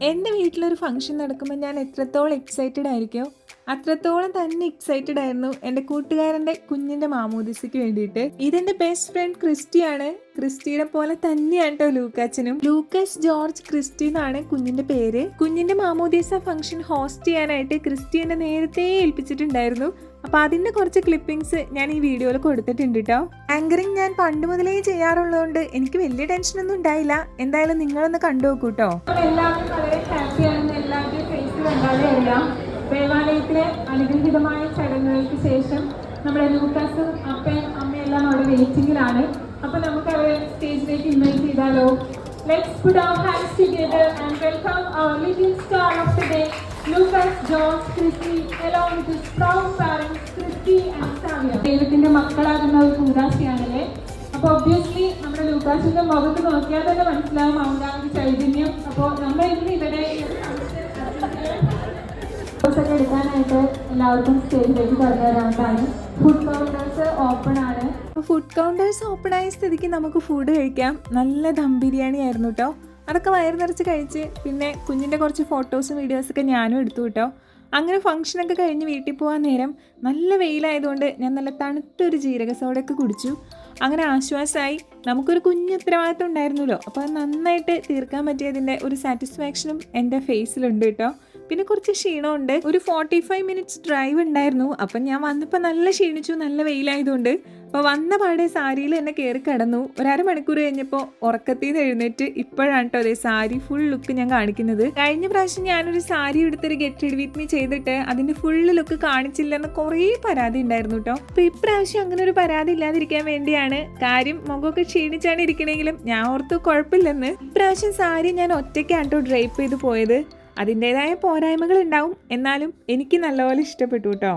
എന്റെ വീട്ടിലൊരു ഫംഗ്ഷൻ നടക്കുമ്പോൾ ഞാൻ എത്രത്തോളം എക്സൈറ്റഡ് ആയിരിക്കോ? അത്രത്തോളം തന്നെ എക്സൈറ്റഡ് ആയിരുന്നു എന്റെ കൂട്ടുകാരന്റെ കുഞ്ഞിന്റെ മാമോദിസയ്ക്ക് വേണ്ടിയിട്ട്. ഇതെന്റെ ബെസ്റ്റ് ഫ്രണ്ട് ക്രിസ്റ്റിയാണ്. ക്രിസ്റ്റിയുടെ പോലെ തന്നെയാണ് കേട്ടോ ലൂക്കാച്ചനും. ലൂക്കസ് ജോർജ് ക്രിസ്റ്റി എന്നാണ് കുഞ്ഞിന്റെ പേര്. കുഞ്ഞിന്റെ മാമോദീസ ഫംഗ്ഷൻ ഹോസ്റ്റ് ചെയ്യാനായിട്ട് ക്രിസ്റ്റി നേരത്തെ ഏൽപ്പിച്ചിട്ടുണ്ടായിരുന്നു. അപ്പൊ അതിന്റെ കുറച്ച് ക്ലിപ്പിംഗ്സ് ഞാൻ ഈ വീഡിയോയിൽ കൊടുത്തിട്ടുണ്ട് കേട്ടോ ആങ്കറിങ് ഞാൻ പണ്ട് മുതലേ ചെയ്യാറുള്ളതുകൊണ്ട് എനിക്ക് വലിയ ടെൻഷനൊന്നും ഉണ്ടായില്ല. എന്തായാലും നിങ്ങളൊന്ന് കണ്ടു നോക്കൂ കേട്ടോ എല്ലാവരും വളരെ ഹാപ്പിയാണെന്ന് എല്ലാവരുടെയും ഫേസ് കണ്ടാലേ അറിയാം. ദേവാലയത്തിലെ അനുഗ്രഹിതമായ ചടങ്ങുകൾക്ക് ശേഷം നമ്മുടെ ലൂക്കാസും അപ്പയും അമ്മയെല്ലാം അവിടെ വെയിറ്റിംഗിലാണ് അപ്പൊ നമുക്ക് അവരെ സ്റ്റേജിലേക്ക് ഇൻവൈറ്റ് ചെയ്താലോ? Let's put our hands together and welcome our little star of the day Lucas George Christy along with his proud parents Christy and Saviya. ദൈവത്തിന്റെ മക്കളാകുന്ന ഒരു കൂടാശിയാണല്ലേ അപ്പൊ ഒബ്വിയസ്ലി നമ്മുടെ ലൂക്കാസിന്റെ മുഖത്ത് നോക്കിയാൽ തന്നെ മനസ്സിലാവും ഒരു ചൈതന്യം. അപ്പൊ നമ്മൾ ഇന്ന് ഇവിടെ ഒക്കെ എടുക്കാനായിട്ട് എല്ലാവർക്കും സ്റ്റേജിലേക്ക് പറഞ്ഞു തരാവുന്നതാണ് ഫുഡ് കൗണ്ടേഴ്സ് ഓപ്പൺ ആണ്. ഫുഡ് കൗണ്ടേഴ്സ് ഓപ്പൺ ആയ സ്ഥിതിക്ക് നമുക്ക് ഫുഡ് കഴിക്കാം. നല്ല ദം ബിരിയാണി ആയിരുന്നു കേട്ടോ അതൊക്കെ വയറ് നിറച്ച് കഴിച്ച് പിന്നെ കുഞ്ഞിന്റെ കുറച്ച് ഫോട്ടോസും വീഡിയോസൊക്കെ ഞാനും എടുത്തു കേട്ടോ അങ്ങനെ ഫംഗ്ഷനൊക്കെ കഴിഞ്ഞ് വീട്ടിൽ പോകാൻ നേരം നല്ല വെയിലായതുകൊണ്ട് ഞാൻ നല്ല തണുത്തൊരു ജീരക സോഡയൊക്കെ കുടിച്ചു. അങ്ങനെ ആശ്വാസമായി നമുക്കൊരു കുഞ്ഞു ഉത്തരവാദിത്വം ഉണ്ടായിരുന്നല്ലോ. അപ്പോൾ അത് നന്നായിട്ട് തീർക്കാൻ പറ്റിയതിന്റെ ഒരു സാറ്റിസ്ഫാക്ഷനും എന്റെ ഫേസിലുണ്ട് കേട്ടോ. പിന്നെ കുറച്ച് ക്ഷീണമുണ്ട്. ഒരു ഫോർട്ടി ഫൈവ് മിനിറ്റ്സ് ഡ്രൈവ് ഉണ്ടായിരുന്നു. അപ്പം ഞാൻ വന്നപ്പോൾ നല്ല ക്ഷീണിച്ചു നല്ല വെയിലായതുകൊണ്ട് അപ്പോൾ വന്ന പാടെ സാരിയിൽ എന്നെ കയറി കടന്നു. ഒരര മണിക്കൂർ കഴിഞ്ഞപ്പോൾ ഉറക്കത്തിൽ നിന്ന് എഴുന്നേറ്റ് ഇപ്പോഴാണ് കേട്ടോ അതെ സാരി ഫുൾ ലുക്ക് ഞാൻ കാണിക്കുന്നത്. കഴിഞ്ഞ പ്രാവശ്യം ഞാനൊരു സാരി എടുത്തൊരു ഗെറ്റ് റെഡി വിത്ത് മീ ചെയ്തിട്ട് അതിന്റെ ഫുൾ ലുക്ക് കാണിച്ചില്ലെന്ന് കുറേ പരാതി ഉണ്ടായിരുന്നു കേട്ടോ അപ്പോൾ ഇപ്രാവശ്യം അങ്ങനെ ഒരു പരാതി ഇല്ലാതിരിക്കാൻ വേണ്ടിയാണ്. കാര്യം മുഖമൊക്കെ ക്ഷീണിച്ചാണ് ഇരിക്കണെങ്കിലും ഞാൻ ഓർത്ത് കുഴപ്പമില്ലെന്ന്. ഇപ്രാവശ്യം സാരി ഞാൻ ഒറ്റയ്ക്കാണ് കേട്ടോ ഡ്രൈപ്പ് ചെയ്ത് പോയത്. അതിന്റെതായ പോരായ്മകൾ ഉണ്ടാവും. എന്നാലും എനിക്ക് നല്ലപോലെ ഇഷ്ടപ്പെട്ടു കേട്ടോ